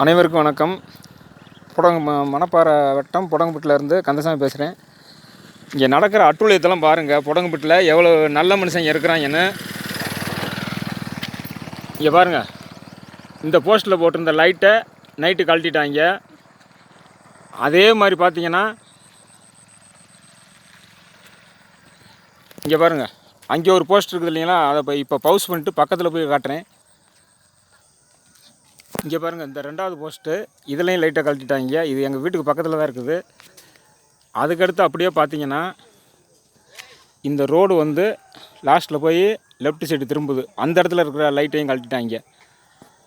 அனைவருக்கும் வணக்கம். புடங்க ம- மணப்பாறை வட்டம் புடங்கப்பட்டிலேருந்து கந்தசாமி பேசுகிறேன் இங்கே நடக்கிற அட்டுழியத்தெல்லாம் பாருங்கள் புடங்கப்பட்டில் எவ்வளோ நல்ல மனுஷங்க இருக்கிறாங்கன்னு. இங்கே பாருங்கள் இந்த போஸ்ட்டில் போட்டிருந்த லைட்டை நைட்டு கழட்டிட்டாங்க. அதே மாதிரி பார்த்தீங்கன்னா இங்கே பாருங்கள் அங்கே ஒரு போஸ்ட் இருக்குது இல்லைங்களா? அதை இப்போ இப்போ பவுஸ் பண்ணிட்டு பக்கத்தில் போய் காட்டுறேன். இங்கே பாருங்கள் இந்த ரெண்டாவது போஸ்ட்டு இதுலேயும் லைட்டாக கழட்டிட்டாங்க. இது எங்கள் வீட்டுக்கு பக்கத்தில் தான் இருக்குது. அதுக்கடுத்து அப்படியே பார்த்தீங்கன்னா இந்த ரோடு வந்து லாஸ்ட்டில் போய் லெஃப்ட் சைடு திரும்புது. அந்த இடத்துல இருக்கிற லைட்டையும் கழட்டிட்டாங்க.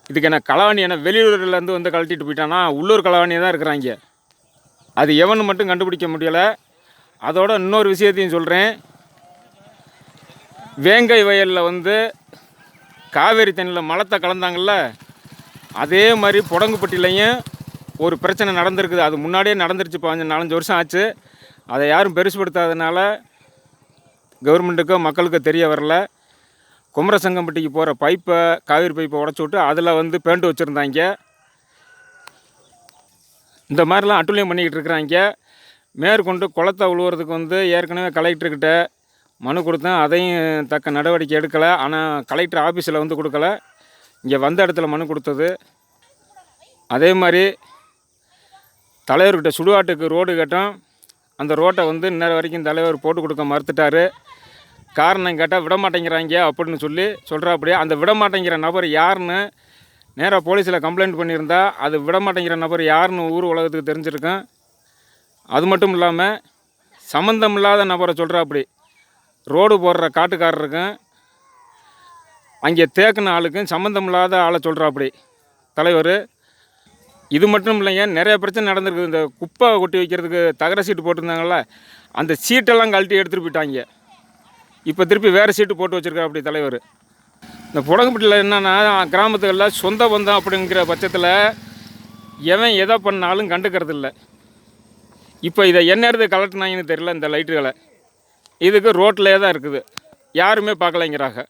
இதுக்கு என்ன களவாணி என்ன வெளியூர்லேருந்து வந்து கழட்டிட்டு போயிட்டான்னா உள்ளூர் கலவாணியை தான் இருக்கிறாங்க. அது எவனு மட்டும் கண்டுபிடிக்க முடியலை. அதோட இன்னொரு விஷயத்தையும் சொல்கிறேன் வேங்கை வயலில் வந்து காவேரி தண்ணியில் மலத்தை கலந்தாங்கள்ல அதே மாதிரி புடங்குப்பட்டிலையும் ஒரு பிரச்சனை நடந்திருக்குது. அது முன்னாடியே நடந்துருச்சு. பதினஞ்சு நாலஞ்சு வருஷம் ஆச்சு. அதை யாரும் பெருசுபடுத்தாதனால கவர்மெண்ட்டுக்கோ மக்களுக்கோ தெரிய வரல. குமரசங்கம்பட்டிக்கு போகிற பைப்பை காவிரி பைப்பை உடச்சி விட்டு அதில் வந்து பேண்ட் வச்சுருந்தாங்க. இந்த மாதிரிலாம் அட்டுழியம் பண்ணிக்கிட்டு இருக்கிறாங்க. மேற்கொண்டு குளத்தை உழுவுறதுக்கு வந்து ஏற்கனவே கலெக்டர்கிட்ட மனு கொடுத்தேன். அதையும் தக்க நடவடிக்கை எடுக்கலை. ஆனால் கலெக்டர் ஆஃபீஸில் வந்து கொடுக்கல. இங்கே வந்த இடத்துல மனு கொடுத்தது. அதே மாதிரி தலைவர்கிட்ட சுடுகாட்டுக்கு ரோடு கேட்டோம். அந்த ரோட்டை வந்து இன்ன வரைக்கும் தலைவர் போட்டு கொடுக்க மறுத்துட்டாரு. காரணம் கேட்டால் விட மாட்டேங்கிறாங்க அப்படின்னு சொல்லி சொல்கிறாப்படியே அந்த விட மாட்டேங்கிற நபர் யாருன்னு நேராக போலீஸில் கம்ப்ளைண்ட் பண்ணியிருந்தா அது விட மாட்டேங்கிற நபர் யாருன்னு ஊர் உலகத்துக்கு தெரிஞ்சிருக்கும். அது மட்டும் இல்லாமல் சம்மந்தம் இல்லாத நபரை சொல்கிறாப்படி ரோடு போடுற காட்டுக்காரருக்கும் அங்கே தேக்கின ஆளுக்கும் சம்மந்தம் இல்லாத ஆளை சொல்கிறாப்படி தலைவர். இது மட்டும் இல்லைங்க நிறைய பிரச்சனை நடந்திருக்குது இந்த குப்பை கொட்டி வைக்கிறதுக்கு தகர சீட்டு போட்டிருந்தாங்கல்ல அந்த சீட்டெல்லாம் கழட்டி எடுத்துகிட்டு போயிட்டாங்க. இப்போ திருப்பி வேறு சீட்டு போட்டு வச்சுருக்கா அப்படி தலைவர். இந்த புடங்கப்பட்டியில் என்னென்னா கிராமத்துகளில் சொந்த பந்தம் அப்படிங்கிற பட்சத்தில் எவன் எதை பண்ணாலும் கண்டுக்கிறது இல்லை. இப்போ இதை என்ன இடத்துக்கு கலட்டினாங்கன்னு தெரியல இந்த லைட்டுகளை. இதுக்கு ரோட்டிலே தான் இருக்குது. யாருமே பார்க்கலைங்கிறாங்க.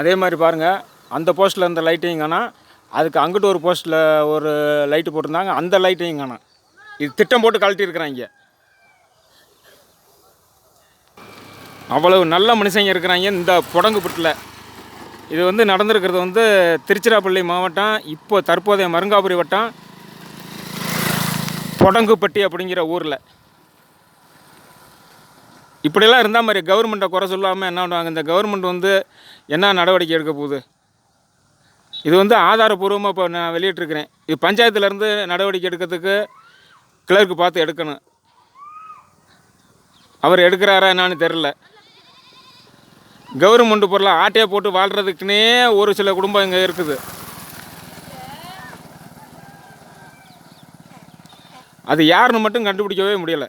அதே மாதிரி பாருங்கள் அந்த போஸ்ட்டில் இருந்த லைட்டையும் அதுக்கு அங்கிட்டு ஒரு போஸ்ட்டில் ஒரு லைட்டு போட்டிருந்தாங்க. அந்த லைட்டையும் காணும். இது திட்டம் போட்டு கழட்டியிருக்கிறாங்க அவ்வளவு நல்ல மனுஷங்க இருக்கிறாங்க இந்த புடங்குப்பட்டில். இது வந்து நடந்திருக்கிறது வந்து திருச்சிராப்பள்ளி மாவட்டம் இப்போ தற்போதைய மருங்காபுரி வட்டம் புடங்குப்பட்டி அப்படிங்கிற ஊரில். இப்படியெல்லாம் இருந்தால் மாதிரி கவர்மெண்ட்டை குறை சொல்லாமல் என்ன பண்ணுவாங்க? இந்த கவர்மெண்ட் வந்து என்ன நடவடிக்கை எடுக்க போகுது? இது வந்து ஆதாரபூர்வமாக இப்போ நான் வெளியிட்டிருக்கிறேன். இது பஞ்சாயத்துலேருந்து நடவடிக்கை எடுக்கிறதுக்கு கிளர்க்கு பார்த்து எடுக்கணும். அவர் எடுக்கிறாரா என்னான்னு தெரில கவர்மெண்ட் பொருளை ஆட்டையை போட்டு வாழ்கிறதுக்குனே ஒரு சில குடும்பம் இங்கே இருக்குது. அது யாருன்னு மட்டும் கண்டுபிடிக்கவே முடியலை.